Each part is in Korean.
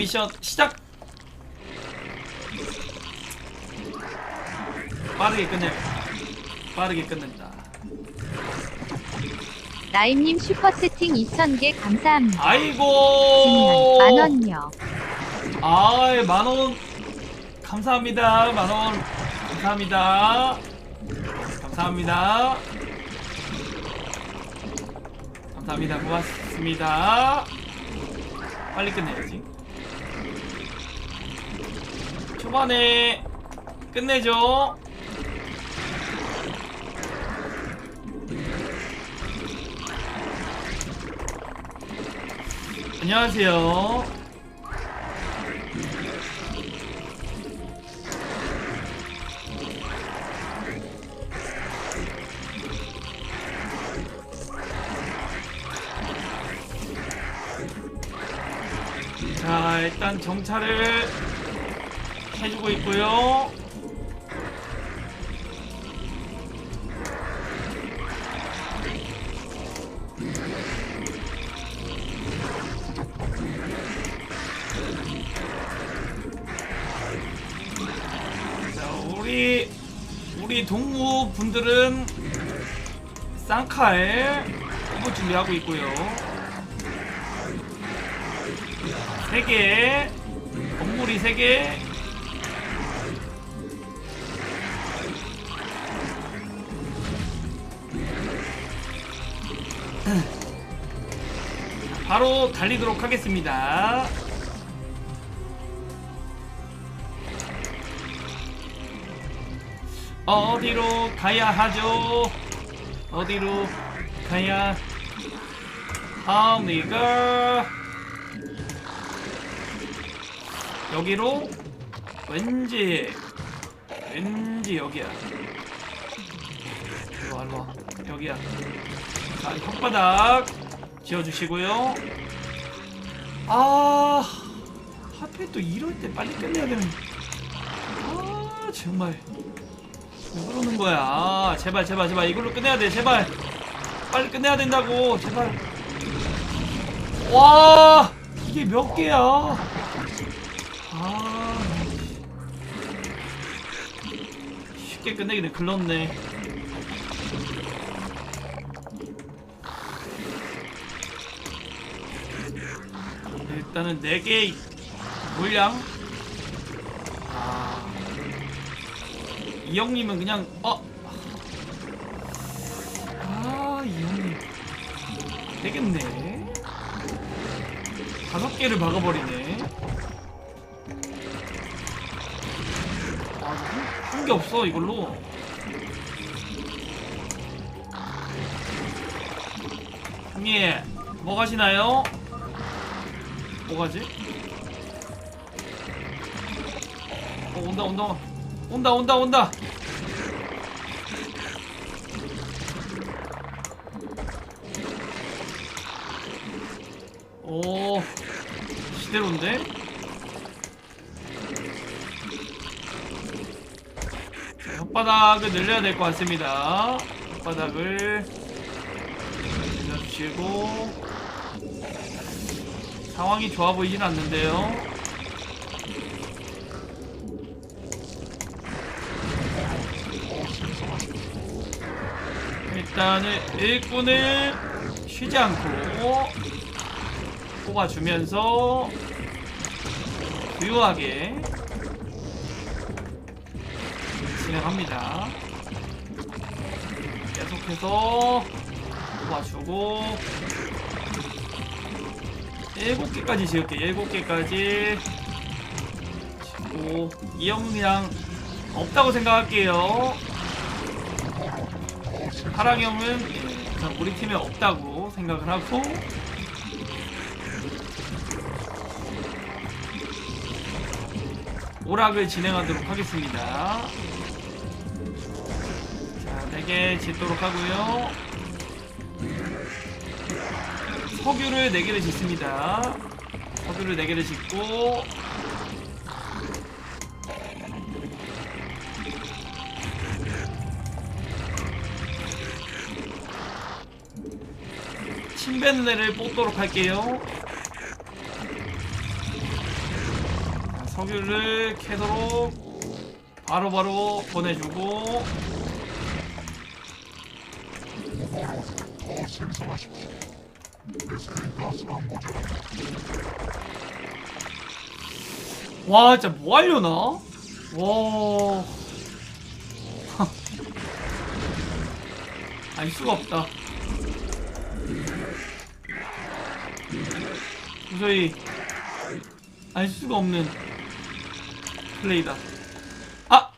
미션 시작. 빠르게 끝내. 빠르게 끝낸다. 나임님 슈퍼 세팅 2,000개 감사합니다. 아이고. 만 원요. 아이 만원 감사합니다 만원 감사합니다 감사합니다 감사합니다 고맙습니다 빨리 끝내야지 초반에 끝내죠. 안녕하세요. 자 일단 정찰을 해주고 있고요. 자 우리 우리 동무 분들은 쌍칼 이거 준비하고 있고요. 3개 건물이 3개 바로 달리도록 하겠습니다. 어디로 가야 하죠? 어디로 가야 합니까? 여기로? 왠지 왠지 여기야. 일로와 일로와. 여기야. 자 혓바닥 지어주시고요. 아 하필 또 이럴 때 빨리 끝내야 되는. 아 정말. 왜 그러는 거야? 아, 제발 제발 제발. 이걸로 끝내야 돼 제발. 빨리 끝내야 된다고 제발. 와 이게 몇 개야? 아 쉽게 끝내기는 글렀네 일단은 4개 물량 아, 이 형님은 그냥 어. 아, 이 형님 되겠네. 다섯 개를 박아버리네. 아, 한개 없어 이걸로. 형님, 뭐 가시나요? 뭐 가지? 어, 온다 온다. 온다 온다 온다. 오 시대로인데? 자, 혓바닥을 늘려야 될 것 같습니다. 혓바닥을 늘려주시고 상황이 좋아 보이진 않는데요 일단은 일꾼을 쉬지 않고 뽑아주면서 유효하게 진행합니다. 계속해서 뽑아주고 7개까지 지을게 7개까지 짓고 이 형은 그냥 없다고 생각할게요. 하랑 형은 우리 팀에 없다고 생각을 하고 오락을 진행하도록 하겠습니다. 자, 4개 짓도록 하고요. 석유를 4개를 짓습니다. 석유를 4개를 짓고 침뱉는 애를 뽑도록 할게요. 석유를 캐도록 바로바로 보내주고 와 진짜 뭐 하려나? 와 알 수가 없다 도저히 알 수가 없는 플레이다 아!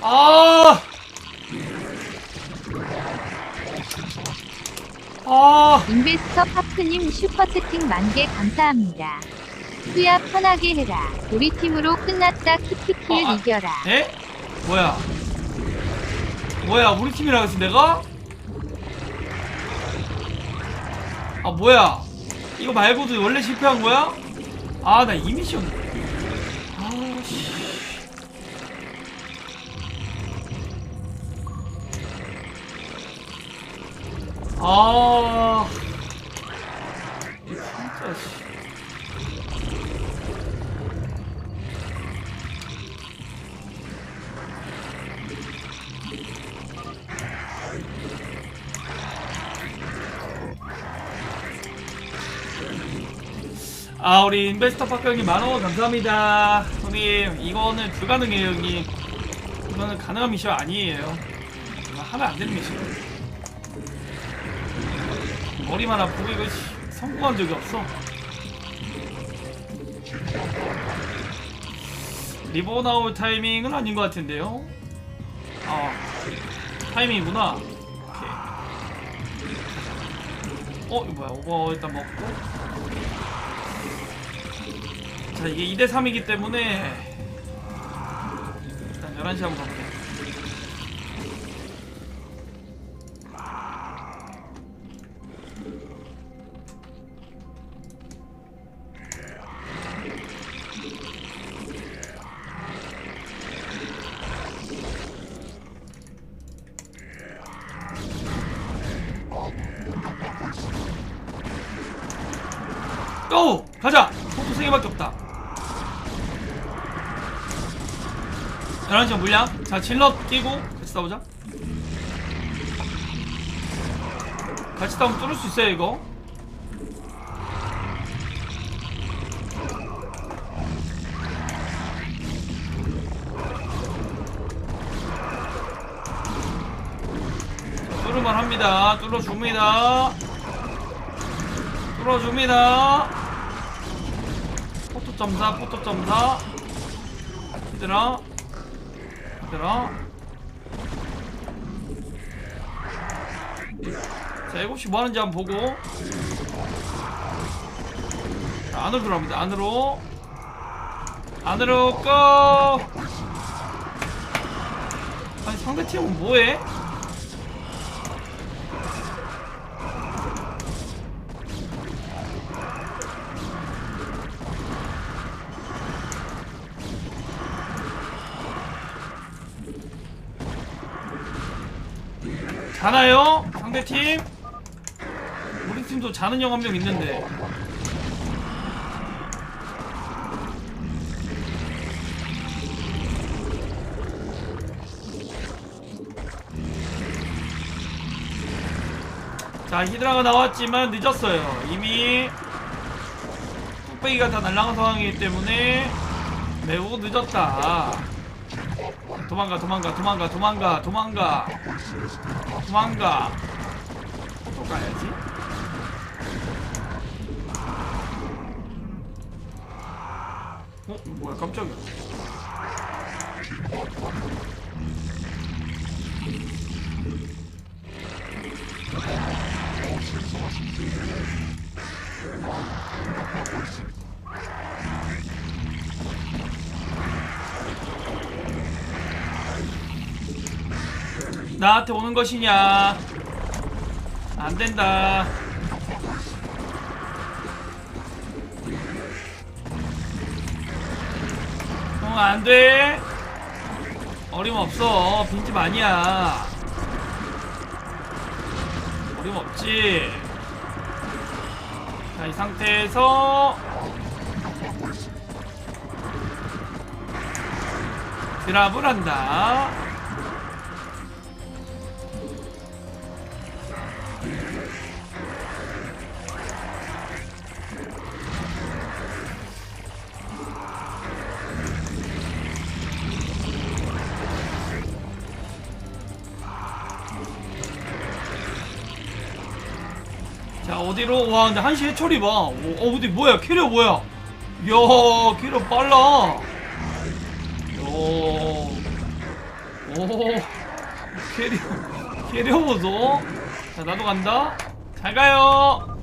아! 아! 인베스터 파크님 슈퍼채팅 만개 감사합니다. 수야 편하게 해라. 우리 팀으로 끝났다. 키키키를 어, 아. 이겨라. 에? 뭐야? 뭐야? 우리 팀이라 했어 내가? 아 뭐야? 이거 말고도 원래 실패한 거야? 아 나 이 미션 아씨 아 아 우리 인베스터 형님 만원 감사합니다. 형님 이거는 불가능해요 형님. 이거는 가능한 미션 아니에요. 하면 안 되는 미션. 머리만 아프고 이거 씨, 성공한 적이 없어. 리본 아웃 타이밍은 아닌 것 같은데요? 아 타이밍이구나. 오케이. 어 이거 뭐야? 오버 일단 먹고 자 이게 2대3이기 때문에 일단 11시 한번 고! 11시 물량? 자 질럿 끼고 같이 싸우자. 같이 싸우면 뚫을 수 있어요 이거? 뚫을만 합니다. 뚫어줍니다. 뚫어줍니다. 포토 점사 포토 점사. 얘들아. 얘 들아. 자 7시 뭐하는지 한번 보고. 자, 안으로 들어갑니다. 안으로. 안으로 고 아니 상대 팀은 뭐해? 자나요? 상대팀? 우리 팀도 자는 형 한 명 있는데 자 히드라가 나왔지만 늦었어요 이미 뚝배기가 다 날라간 상황이기 때문에 매우 늦었다 도망가 도망가 도망가 도망가 도망가. 도망가. 또 가야지. 어? 뭐야 깜짝이야 나한테 오는 것이냐? 안 된다. 어 안돼. 어림없어. 빈집 아니야. 어림없지. 자 이 상태에서 드랍을 한다. 어디로 와 근데 한시 해처리 봐 어, 어 어디 뭐야 캐리어 뭐야 이야 캐리어 빨라 오, 오, 캐리어, 캐리어 보소. 자, 나도 간다. 잘 가요.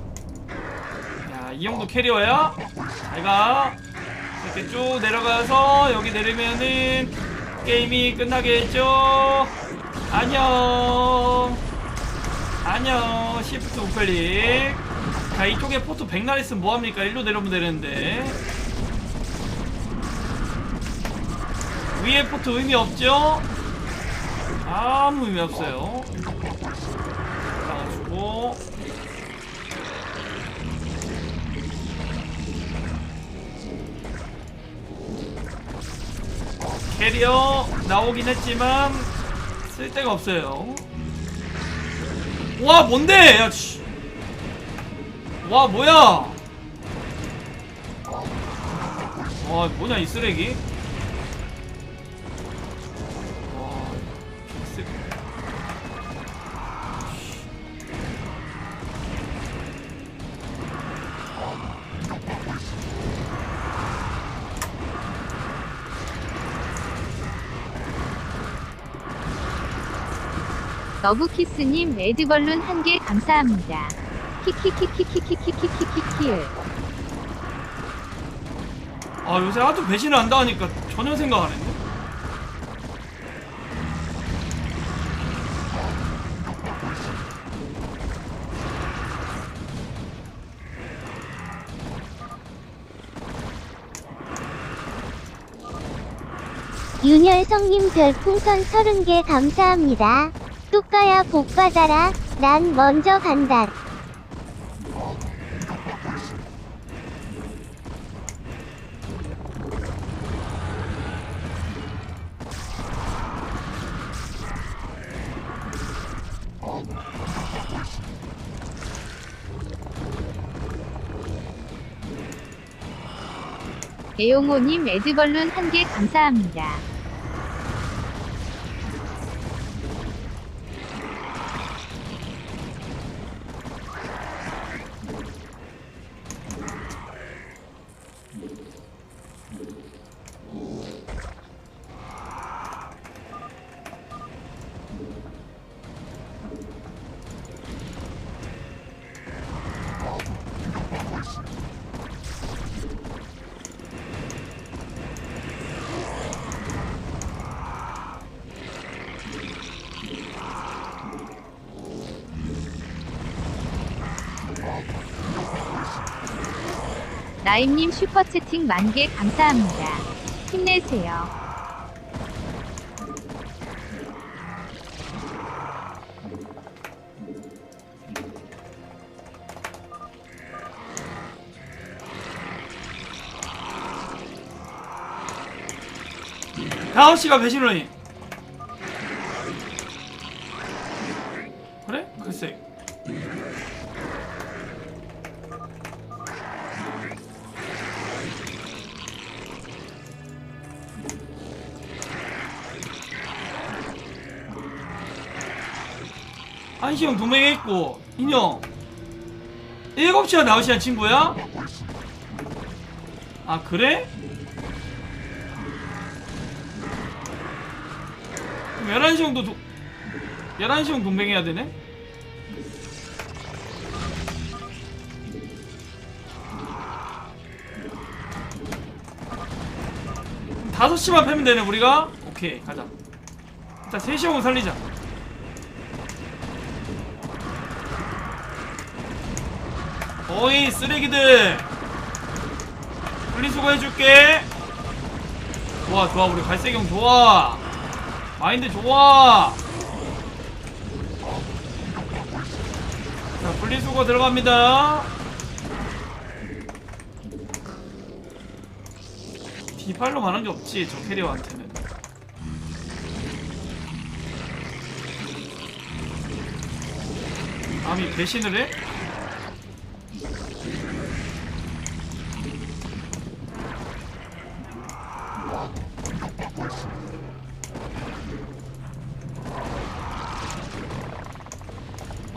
야, 이 형도 캐리어야? 잘 가. 이렇게 쭉 내려가서 여기 내리면은 게임이 끝나겠죠? 안녕. 안녕. 시프트 우클릭. 자, 이쪽에 포트 백날 있으면 뭐합니까? 일로 내려오면 되는데. 위에 포트 의미 없죠? 아무 의미 없어요. 올라가지고 캐리어 나오긴 했지만 쓸데가 없어요. 와 뭔데? 야, 씨. 와 뭐야? 와 뭐냐 이 쓰레기? 너브키스님 레드벌룬 한 개 감사합니다. 키키키키키키키키키키. 아 요새 하도 배신을 한다 하니까 전혀 생각 안 했네. 윤열성님 별풍선 30개 감사합니다. 뚜까야 복 받아라. 난 먼저 간다. 애용호님 레드벌룬 한 개 감사합니다. 나임님 슈퍼채팅 만개 감사합니다. 힘내세요. 다섯 시가 배신원이. 한시형 두 명에 있고 인형 일곱 시간 나오시간 친구야? 아 그래? 그럼 11시 정도 도... 11시 정도 동맹해야 되네? 다섯 시만 패면 되네 우리가? 오케이 가자 일단 3시 오면 살리자 어이 쓰레기들. 분리수거 해줄게. 좋아 좋아. 우리 갈색형 좋아. 마인드 좋아. 자 분리수거 들어갑니다. 디팔로 가는 게 없지 저 캐리어한테는. 감히 배신을 해?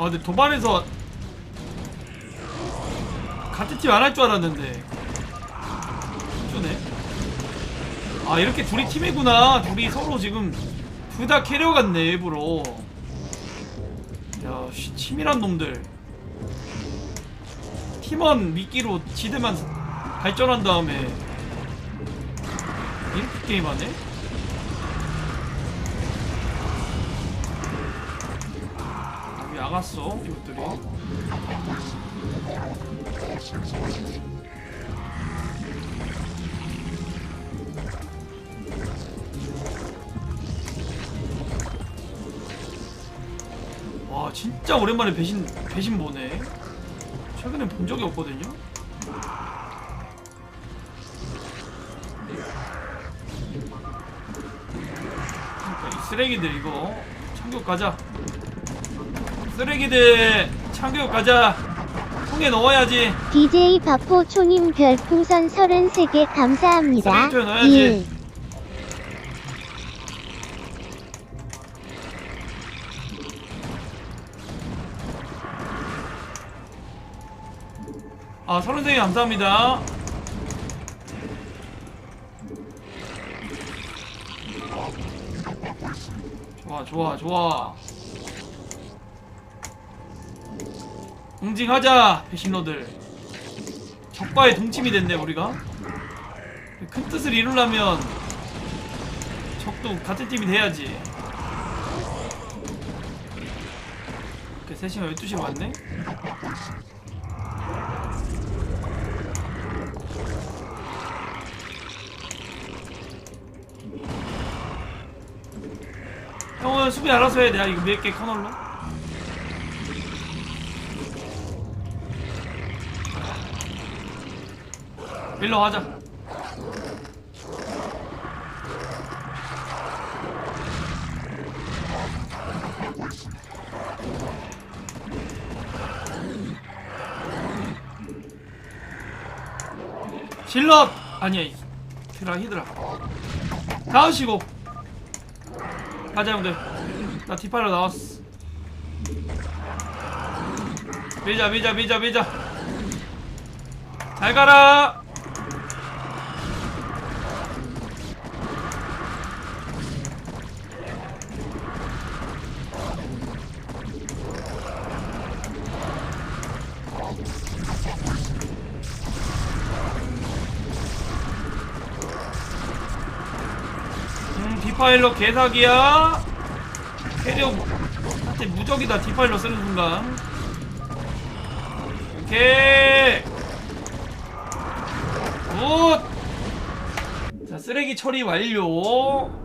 아 근데 도발에서 같은 팀 안 할 줄 알았는데. 좋네. 아 이렇게 둘이 팀이구나. 둘이 서로 지금 둘 다 캐리어 같네 일부러. 야 씨, 치밀한 놈들. 팀원 미끼로 지대만 발전한 다음에 이렇게 게임하네? 나갔어 이것들이. 와 진짜 오랜만에 배신 배신 보네. 최근에 본 적이 없거든요? 그러니까 이 쓰레기들 이거. 참교육 가자 쓰레기들 참교육 가자 통에 넣어야지 DJ 바포초님 별풍선 33개 감사합니다. 쓰레기통에 넣어야지. 1. 아 서른생이 감사합니다 좋아 좋아 좋아 응징하자 배신러들 적과의 동침이 됐네 우리가 큰 뜻을 이루려면 적도 같은 팀이 돼야지 이렇게 3시간 12시로 왔네 형은 수비 알아서 해. 내가 이거 몇 개 커널로. 일로 하자. 실럿! 아니야 히드라. 다음 시고. 가자 형들. 나 뒷팔로 나왔어. 밀자 밀자 밀자 밀자. 잘 가라 디파일러 개사기야. 캐리어 한테 무적이다 디파일러 쓰는 순간. 오케이. 굿자 쓰레기 처리 완료